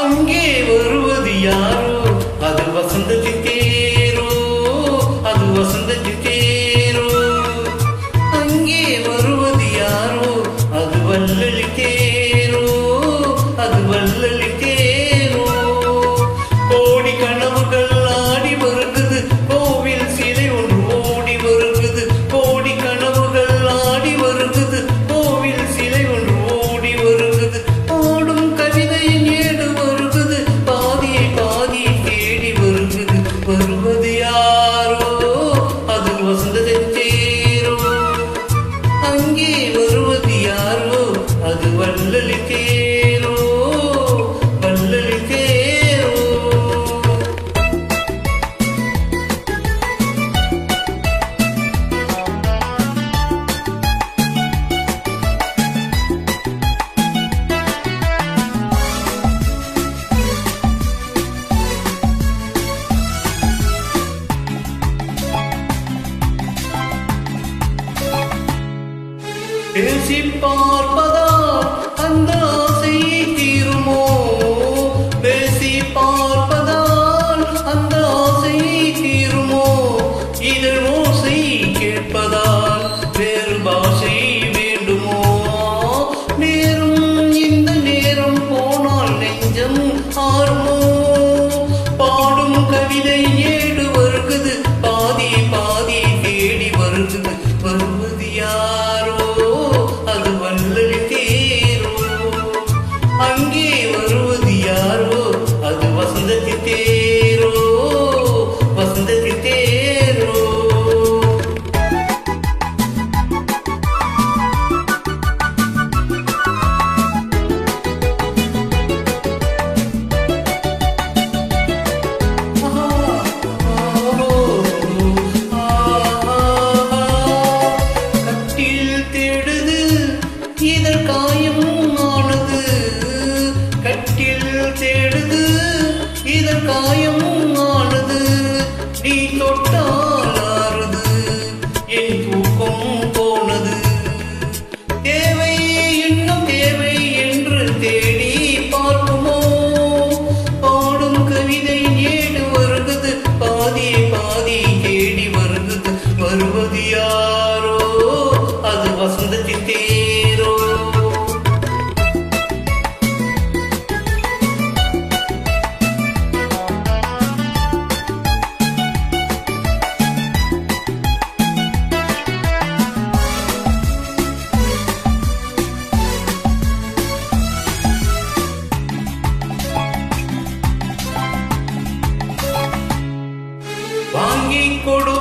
அங்கே வருவது யாரோ? அது வசந்தத்தின் பேசி பார்ப்பதா காயமும் ஆனது நீ தொட்டால் ஆறுது. தேவை good